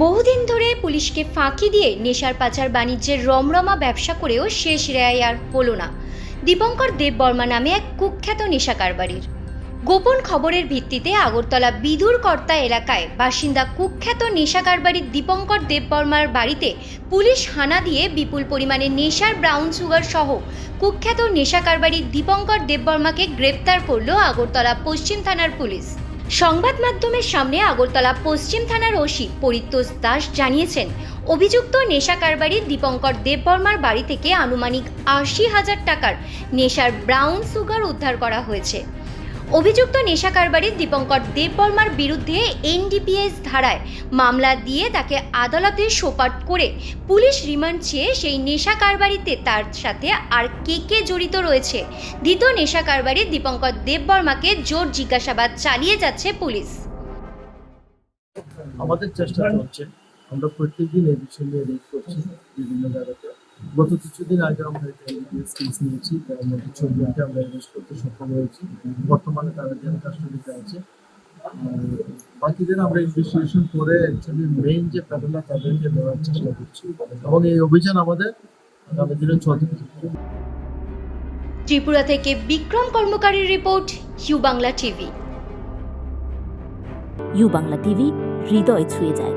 বহুদিন ধরে পুলিশকে ফাঁকি দিয়ে নেশার পাচার বাণিজ্যের রমরমা ব্যবসা করেও শেষ রেয়াই আর হলো না। দীপঙ্কর দেব বর্মা নামে এক কুখ্যাত নেশা কারবারির। গোপন খবরের ভিত্তিতে আগরতলা বিদুর কর্তা এলাকায় বাসিন্দা কুখ্যাত নেশা কারবারির দীপঙ্কর দেব বর্মার বাড়িতে পুলিশ হানা দিয়ে বিপুল পরিমাণে নেশার ব্রাউন সুগার সহ কুখ্যাত নেশা কারবারির দীপঙ্কর দেববর্মাকে গ্রেপ্তার করল আগরতলা পশ্চিম থানার পুলিশ। সংবাদ মাধ্যমের সামনে আগরতলা পশ্চিম থানার ওসি পরিতোষ দাস জানিয়েছেন, অভিযুক্ত নেশা কারবারি দীপঙ্কর দেববর্মার বাড়ি থেকে আনুমানিক আশি হাজার টাকার নেশার ব্রাউন সুগার উদ্ধার করা হয়েছে। অভিযুক্ত নেশা কারবারি দীপঙ্কর দেববর্মার বিরুদ্ধে এনডিপিএস ধারায় মামলা দিয়ে তাকে আদালতে সোপাট করে পুলিশ রিমান্ড চেয়ে সেই নেশা কারবারিতে তার সাথে আর কে কে জড়িত রয়েছে। ধৃত নেশা কারবারি দীপঙ্কর দেববর্মাকে জোর জিজ্ঞাসাবাদ চালিয়ে যাচ্ছে পুলিশ। আমাদের চেষ্টা চলছে। আমরা প্রত্যেকদিন এই বিষয় নিয়ে করছি বিভিন্ন জায়গাতে। গত কিছুদিন আগে আমরা একটা এনডিএস কেস নিয়েছি তার মধ্যে ছবিকে আমরা অ্যারেস্ট করতে সক্ষম হয়েছি। বর্তমানে তারা জেল কাস্টডিতে আছে। বাকিদের আমরা ইনভেস্টিগেশন করে অ্যাকচুয়ালি মেইন যে প্যানেলটা তাদেরকে দেওয়ার চেষ্টা করছি। এবং এই অভিযান আমাদের আগামী দিনে চলতে থাকবে ত্রিপুরা থেকে Bikram কর্মকারীর report U Bangla TV. U Bangla TV হৃদয় ছুঁয়ে যায়।